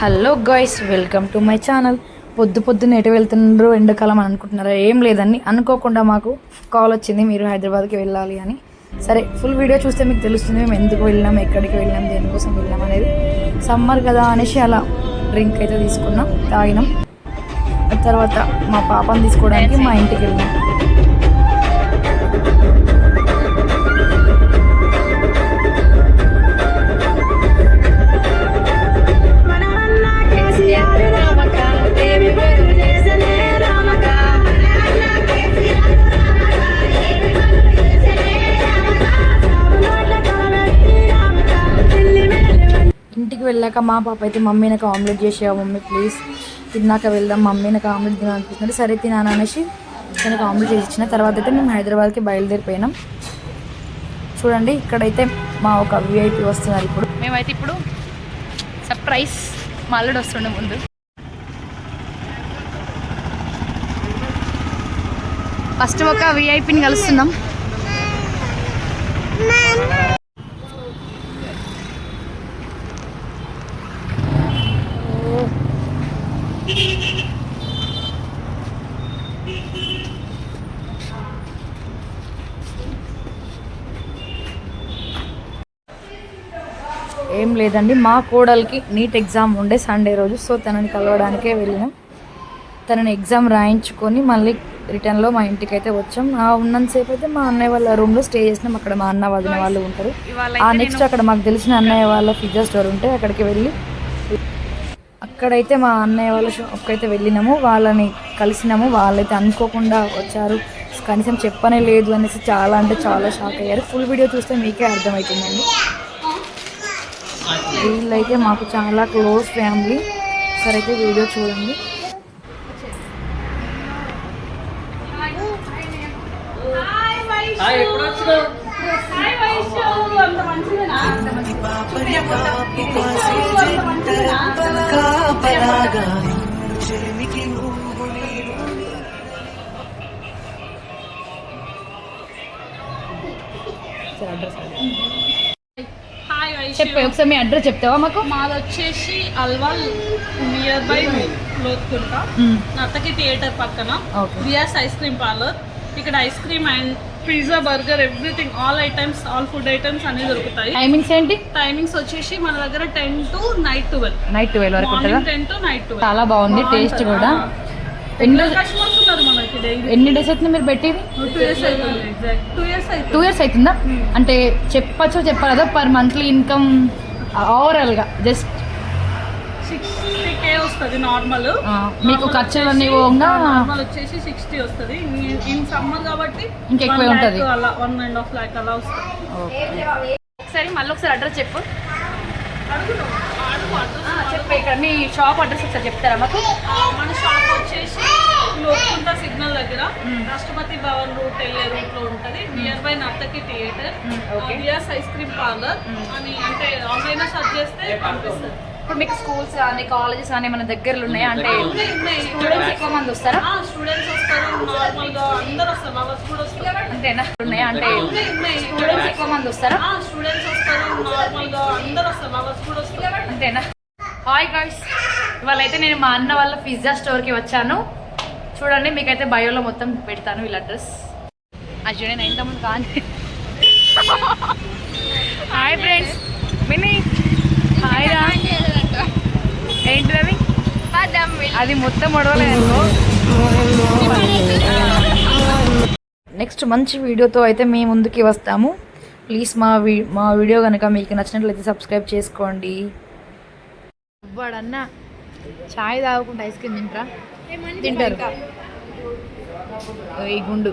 Hello guys welcome to my channel. పొద్దు పొద్దున్న ఎటు వెళ్తున్నారు ఎండాకాలం అని అనుకుంటున్నారా ఏం లేదండి. అనుకోకుండా మాకు కాల్ వచ్చింది మీరు హైదరాబాద్కి వెళ్ళాలి అని. సరే ఫుల్ వీడియో చూస్తే మీకు తెలుస్తుంది మేము ఎందుకు వెళ్ళినాం ఎక్కడికి వెళ్ళాం దేనికోసం వెళ్ళాం అనేది. సమ్మర్ కదా అనేసి అలా డ్రింక్ అయితే తీసుకున్నాం తాగినాం. తర్వాత మా పాపని తీసుకోవడానికి మా ఇంటికి వెళ్ళాం. ఇంటికి వెళ్ళాక మా పాప అయితే మమ్మీ నాకు ఆమ్లెట్ చేసేవా మమ్మీ ప్లీజ్ తిన్నాక వెళ్దాం మమ్మీ నాకు ఆమ్లెట్ తినాలనిపిస్తుంది సరే తినాను అనేసి తనకు ఆమ్లెట్ చేసి ఇచ్చిన. తర్వాత అయితే మేము హైదరాబాద్కి బయలుదేరిపోయినాం. చూడండి ఇక్కడైతే మా ఒక విఐపి వస్తున్నారు ఇప్పుడు. మేమైతే ఇప్పుడు సర్ప్రైజ్ మా అల్లుడు వస్తుండే ముందు. ఫస్ట్ ఒక విఐపిని కలుస్తున్నాం. ఏం లేదండి. మా కోడలికి నీట్ ఎగ్జామ్ ఉండే సండే రోజు సో తనని కలవడానికే వెళ్ళినాం. తనని ఎగ్జామ్ రాయించుకొని మళ్ళీ రిటర్న్లో మా ఇంటికి అయితే వచ్చాం. ఆ ఉన్నంతసేపు అయితే మా అన్నయ్య వాళ్ళ రూమ్లో స్టే చేసినాం. అక్కడ మా అన్న వదిన వాళ్ళు ఉంటారు. ఆ నెక్స్ట్ అక్కడ మాకు తెలిసిన అన్నయ్య వాళ్ళ పిజ్జా స్టోర్ ఉంటే అక్కడికి వెళ్ళి అక్కడైతే మా అన్నయ్య వాళ్ళ షాప్కి అయితే వెళ్ళినాము. వాళ్ళని కలిసినాము. వాళ్ళైతే అనుకోకుండా వచ్చారు. కనీసం చెప్పనే లేదు అనేసి చాలా అంటే చాలా షాక్ అయ్యారు. ఫుల్ వీడియో చూస్తే మీకే అర్థమవుతుందండి. వీళ్ళైతే మాకు చాలా క్లోజ్ ఫ్యామిలీ. సరే అయితే వీడియో చూడండి. వైషు చెప్పే ఒకసారి మీ అడ్రస్ చెప్తావా మాకు? మాది వచ్చేసి Alwal near by Lothukunta. Nartaki theatre పక్కన. Beas ice cream parlour. ఇక్కడ ice cream and pizza burger everything all items all food items అన్ని దొరుకుతాయి. టైమింగ్స్ ఏంటి? టైమింగ్స్ వచ్చేసి మన దగ్గర ten to night twelve. Night twelve వరకు టెన్ టు నైట్ ట్వెల్వ్. చాలా బాగుంది టేస్ట్ కూడా. ఎన్ని కస్టమర్స్ ఉన్నారు డైలీ ఎన్ని డేస్ అవుతుంది మీరు పెట్టి టూ ఇయర్స్ అవుతుంది అవుతుందా. అంటే చెప్పచ్చో చెప్పాలి? పర్ మంత్లీ ఇన్కమ్ ఓవరాల్గా జస్ట్ సిక్స్టీ కే వస్తుంది నార్మల్ మీకు ఖర్చులన్నీ పోగా నార్మల్ వచ్చేసి సిక్స్టీ వస్తుంది. ఇన్ సమ్మర్ కాబట్టి ఇంకెక్కువే ఉంటది. అలా వన్ అండ్ హాఫ్ ల్యాక్ అలా వస్తుంది. ఒకసారి మళ్ళీ ఒకసారి అడ్రస్ చెప్పు. చెప్పు ఇక్కడ మీ షాప్ అడ్రస్ ఒకసారి చెప్తారా మాకు? మన షాప్ వచ్చేసి లోకుంట సిగ్నల్ దగ్గర రాష్ట్రపతి భవన్ రూట్ వెళ్ళే రూట్లో ఉంటది. Near by Nartaki theatre. Beas ice cream parlour. అని అంటే ఆన్లైన్ సర్చ్ చేస్తే పంపిస్తుంది ఇప్పుడు మీకు స్కూల్స్ కానీ కాలేజెస్ కానీ మన దగ్గరలో ఉన్నాయా? అంటే. స్టూడెంట్స్ ఎక్కువ మంది వస్తారా? స్టూడెంట్స్ వస్తారు. నార్మల్గా అందరు వస్తారు. కూడా వస్తారు. అంతేనా? అంటే. స్టూడెంట్స్ ఎక్కువ మంది వస్తారా? స్టూడెంట్స్ వస్తారు నార్మల్గా అందరు వస్తారు లవర్స్ కూడా వస్తారు అంతేనా? హాయ్ గాయ్స్ ఇవాళ అయితే నేను మా అన్న వాళ్ళ పిజ్జా స్టోర్కి వచ్చాను. చూడండి మీకైతే బయోలో మొత్తం పెడతాను వీళ్ళ అడ్రస్ అది చూడండి నేను ఇంతకుముందు కానీ హాయ్ ఫ్రెండ్స్ మినీ హాయ్ రా. ఏంటి రవి? అది మొత్తం ఒడవలేదు నెక్స్ట్ మంచి వీడియోతో అయితే మీ ముందుకి వస్తాము. ప్లీజ్ మా వీ మా వీడియో కనుక మీకు నచ్చినట్లయితే సబ్స్క్రైబ్ చేసుకోండి. వాడన్నా చాయ్ తాగకుండా ఐస్ క్రీమ్ తింటారా. తింటారు ఈ గుండు.